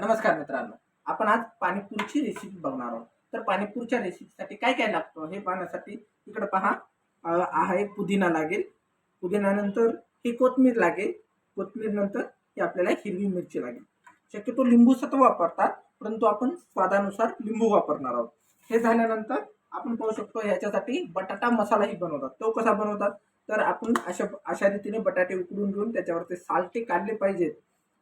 नमस्कार मित्रांनो. आपण आज पाणीपुरीची रेसिपी बघणार आहोत. तर पाणीपुरीच्या रेसिपीसाठी काय काय लागतं हे पाहण्यासाठी इकडं पहा. आहे पुदिना लागेल. पुदिनानंतर ही कोथमीर लागेल. कोथमीरनंतर ही आपल्याला हिरवी मिरची लागेल. शक्यतो लिंबू सत्व वापरतात परंतु आपण स्वादानुसार लिंबू वापरणार आहोत. हे झाल्यानंतर आपण पाहू शकतो ह्याच्यासाठी बटाटा मसालाही बनवतात. तो कसा बनवतात? तर आपण अशा अशा रीतीने बटाटे उकडून घेऊन त्याच्यावरचे सालटे काढले पाहिजेत.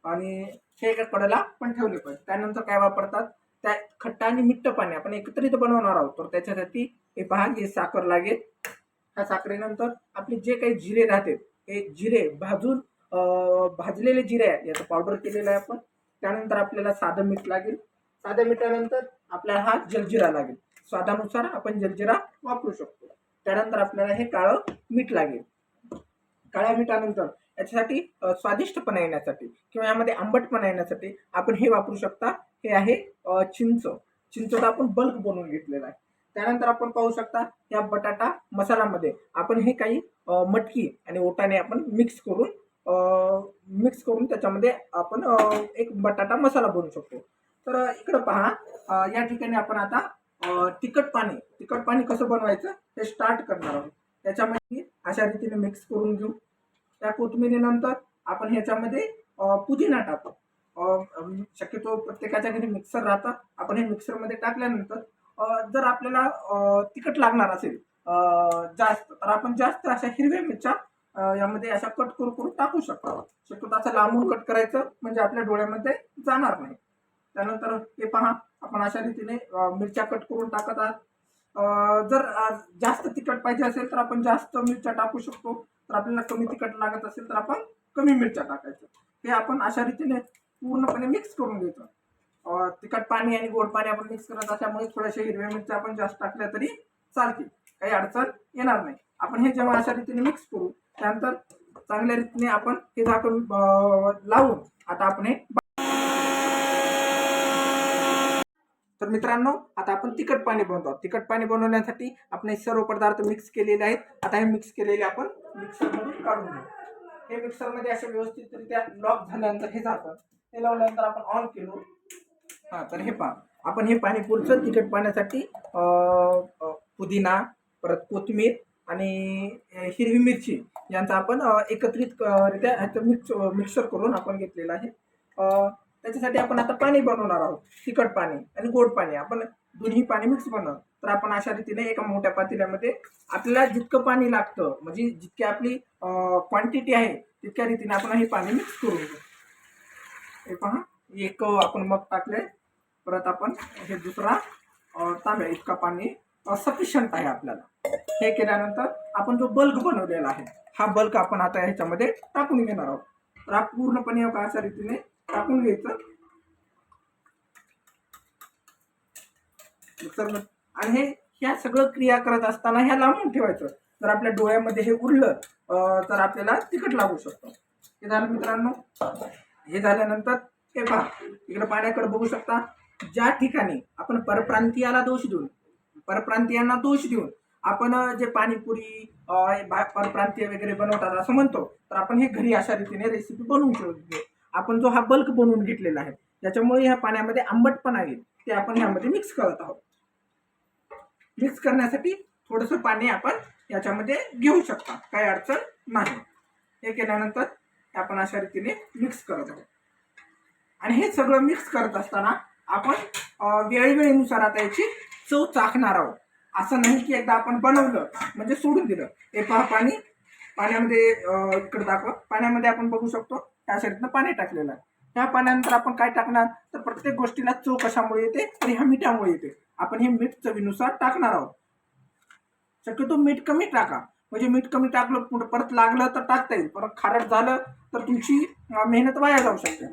आणि हे एका कडेला पण ठेवले पाहिजे त्यानंतर काय वापरतात? त्या खट्टा आणि मिठ्ठ पाणी आपण एकत्रित बनवणार आहोत. तर त्याच्यासाठी हे पहा हे साखर लागेल. ह्या साखरेनंतर आपले जे काही जिरे राहते हे जिरे भाजून भाजलेले जिरे आहे याचं पावडर केलेलं आहे आपण. त्यानंतर आपल्याला साधं मीठ लागेल. साध्या मिठानंतर आपल्याला हा जलजिरा लागेल. स्वादानुसार आपण जलजिरा वापरू शकतो. त्यानंतर आपल्याला हे काळं मीठ लागेल. काळ्या मिठानंतर याच्यासाठी स्वादिष्टपणा येण्यासाठी किंवा यामध्ये आंबटपणा येण्यासाठी आपण हे वापरू शकता. हे आहे चिंच. चिंचचा आपण बल्क बनवून घेतलेला आहे. त्यानंतर आपण पाहू शकता या बटाटा मसाल्यामध्ये आपण हे काही मटकी आणि ओटाने आपण मिक्स करून मिक्स करून त्याच्यामध्ये आपण एक बटाटा मसाला बनवू शकतो. तर इकडं पहा या ठिकाणी आपण आता तिखट पाणी. तिखट पाणी कसं बनवायचं? हे स्टार्ट करणार आहोत. त्याच्यामध्ये अशा रीतीने मिक्स करून घेऊ. त्या कोथिंबिरीनंतर आपण ह्याच्यामध्ये पुदिना टाकू. शक्यतो प्रत्येकाच्या घरी मिक्सर राहतं. आपण हे मिक्सरमध्ये टाकल्यानंतर जर आपल्याला तिखट लागणार असेल जास्त तर आपण जास्त अशा हिरव्या मिरच्या यामध्ये अशा कट करून करून टाकू शकतो. शक्यतो असं लांबून कट करायचं म्हणजे आपल्या डोळ्यामध्ये जाणार नाही. त्यानंतर हे पहा आपण अशा रीतीने मिरच्या कट करून टाकत आहात. जर जास्त तिखट पाहिजे असेल तर आपण जास्त मिरच्या टाकू शकतो. तर आपल्याला कमी तिखट लागत असेल तर आपण कमी मिरच्या टाकायचं हे आपण अशा रीतीने पूर्णपणे मिक्स करून घ्यायचं तिखट पाणी आणि गोड पाणी आपण मिक्स करत असल्यामुळे थोड्याशा हिरव्या मिरच्या आपण जास्त टाकल्या तरी चालतील. काही अडचण येणार नाही. आपण हे जेव्हा अशा रीतीने मिक्स करू त्यानंतर चांगल्या रीतीने आपण हे झाकून लावून आता आपण हे तर मित्रांनो आता आपण तिखट पाणी बनवतो. तिखट पाणी बनवण्यासाठी आपण हे सर्व पदार्थ मिक्स केलेले आहेत. आता हे मिक्स केलेले आपण मिक्सरमधून काढून घेऊ हे मिक्सरमध्ये असे व्यवस्थितरित्या लॉक झाल्यानंतर हे झाकण. हे लावल्यानंतर आपण ऑन केलो. हां तर हे पहा. आपण हे पाणी पुढचं तिखट पाण्यासाठी पुदिना परत कोथिंबीर आणि हिरवी मिरची यांचा आपण एकत्रित रित्या ह्याचं मिक्स मिक्सर करून आपण घेतलेलं आहे. त्याच्यासाठी आपण आता पाणी बनवणार आहोत. तिखट पाणी आणि गोड पाणी. आपण दोन्ही पाणी मिक्स बनवणार. तर आपण अशा रीतीने एका मोठ्या पातेल्यामध्ये आपल्याला जितकं पाणी लागतं म्हणजे जितकी आपली क्वांटिटी आहे तितक्या रीतीने आपण हे पाणी मिक्स करून घेऊ. हे पहा एक आपण मग टाकले. परत आपण हे दुसरा तांब्या इतका पाणी सफिशियंट आहे आपल्याला. हे केल्यानंतर आपण जो बल्क बनवलेला आहे हा बल्क आपण आता ह्याच्यामध्ये टाकून घेणार आहोत. तर आप पूर्णपणे अशा रीतीने टाकून घ्यायचं. मिक्सर आणि हे ह्या सगळं क्रिया करत असताना ह्या लांबून ठेवायचं. जर आपल्या डोळ्यामध्ये हे उरलं तर आपल्याला तिखट लागू शकतं. हे झालं मित्रांनो. हे झाल्यानंतर हे पहा इकडे पाण्याकडे बघू शकता. ज्या ठिकाणी आपण परप्रांतीयाला दोष देऊन परप्रांतीयांना दोष देऊन आपण जे पाणीपुरी बा- परप्रांतीय वगैरे बनवतात असं म्हणतो तर आपण हे घरी अशा रीतीने रेसिपी बनवून शकतो आपण जो हा बल्क बनवून घेतलेला आहे त्याच्यामुळे ह्या पाण्यामध्ये आंबटपणा येईल. ते आपण ह्यामध्ये मिक्स करत आहोत. मिक्स करण्यासाठी थोडंसं पाणी आपण याच्यामध्ये घेऊ शकता. काही अडचण नाही. हे केल्यानंतर आपण अशा रीतीने मिक्स करत आहोत. आणि हे सगळं मिक्स करत असताना आपण अं, आता याची चव चाखणार आहोत. असं नाही की एकदा आपण बनवलं म्हणजे सोडून दिलं. हे पहा पाणी. पाण्यामध्ये इकडं इकडे दाखवा. पाण्यामध्ये आपण बघू शकतो त्या साईडनं पाणी टाकलेलं आहे. ह्या पाण्यानंतर आपण काय टाकणार? तर प्रत्येक गोष्टीला चव कशामुळे येते? तर ह्या मिठामुळे येते. आपण हे मीठ चवीनुसार टाकणार आहोत. शक्यतो मीठ कमी टाका. म्हणजे मीठ कमी टाकलं पुढं परत लागलं तर टाकता येईल. परत खारट झालं तर तुमची मेहनत वाया जाऊ शकते.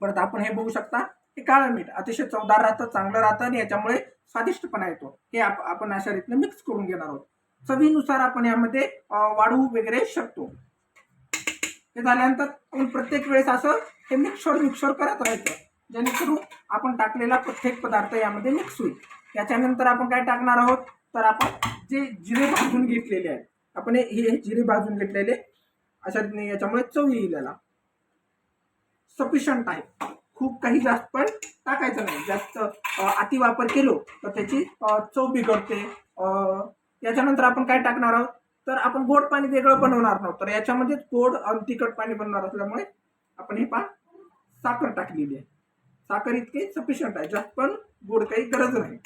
परत आपण हे बघू शकता हे काळं मीठ अतिशय चवदार राहतं चांगलं राहतं आणि याच्यामुळे स्वादिष्टपणा येतो. हे आप आपण अशा रीतीने मिक्स करून घेणार आहोत. चवीनुसार आपण यामध्ये वाढवू वगैरे शकतो. हे झाल्यानंतर आपण प्रत्येक वेळेस असं हे मिक्सर मिक्सर करत राहायचं. जेणेकरून आपण टाकलेला प्रत्येक पदार्थ यामध्ये मिक्स होईल. त्याच्यानंतर आपण काय टाकणार आहोत? तर आपण जे जिरे भाजून घेतलेले आहेत आपण हे जिरे भाजून घेतलेले अशा रीतीने याच्यामुळे चव येईल याला. सफिशंट आहे. खूप काही जास्त पण टाकायचं नाही. जास्त अतिवापर अति वापर केलो तर त्याची चव बिघडते. याच्यानंतर आपण काय टाकणार आहोत? तर आपण गोड पाणी वेगळं बनवणार नव्हतं. तर याच्यामध्ये गोड आणि तिखट पाणी बनवणार असल्यामुळे आपण हे पा साखर टाकलेली आहे. साखर इतके सफिशियंट आहे जास्त पण गोड काही गरज नाही.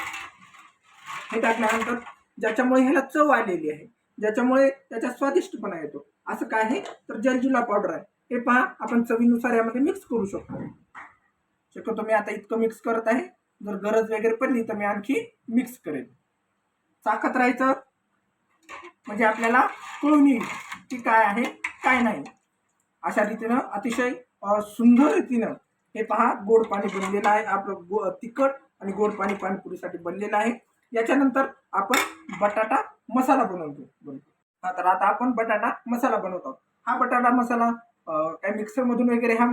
हे टाकल्यानंतर ज्याच्यामुळे ह्याला चव आलेली आहे ज्याच्यामुळे त्याचा स्वादिष्टपणा येतो असं काय आहे? तर जलजुला पावडर आहे. हे पहा आपण चवीनुसार यामध्ये मिक्स करू शकतो. शक्यतो मी आता इतकं मिक्स करत आहे. जर गरज वगैरे पडली तर मी आणखी मिक्स करेन. चाकत राहायचं म्हणजे आपल्याला कळून येईल की काय आहे काय नाही. अशा रीतीनं अतिशय सुंदर रीतीनं हे पहा गोड पाणी बनलेलं आहे. आपलं गो तिखट आणि गोड पाणी पाणीपुरीसाठी बनलेलं आहे. याच्यानंतर आपण बटाटा मसाला बनवतो. बनतो हा तर आता आपण बटाटा मसाला बनवतो हा बटाटा मसाला काय मिक्सरमधून वगैरे हा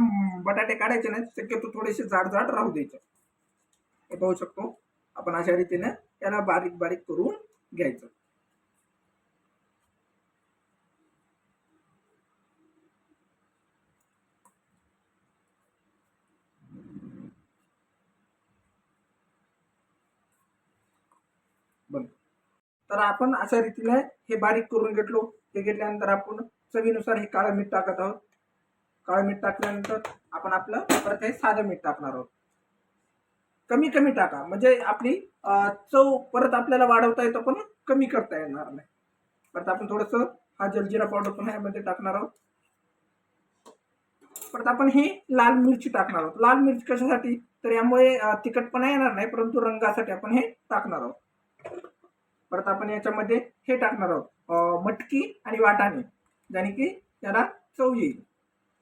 बटाटे काढायचे नाही शक्यतो थोडेसे जाड जाड राहू द्यायचे. हे पाहू शकतो. आपण अशा रीतीने त्याला बारीक बारीक करून घ्यायचं. बंद तर आपण अशा रीतीने हे बारीक करून घेतलो. हे घेतल्यानंतर आपण चवीनुसार हे काळं मीठ टाकत आहोत. काळं मीठ टाकल्यानंतर आपण आपलं परत हे साधं मीठ टाकणार आहोत. कमी कमी टाका. म्हणजे आपली चव परत आपल्याला वाढवता येतो पण कमी करता येणार नाही. परत आपण थोडंसं हा जलजिरा पावडर पण ह्यामध्ये टाकणार आहोत. परत आपण ही लाल मिरची टाकणार आहोत. लाल मिरची कशासाठी? तर यामुळे तिखटपणा येणार नाही परंतु रंगासाठी आपण हे टाकणार आहोत. परत आपण याच्यामध्ये हे टाकणार आहोत. मटकी आणि वाटाणे. ज्याने की त्याला चव येईल.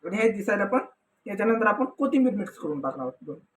आणि हे दिसायला पण याच्यानंतर आपण कोथिंबीर मिक्स करून टाकणार आहोत. दोन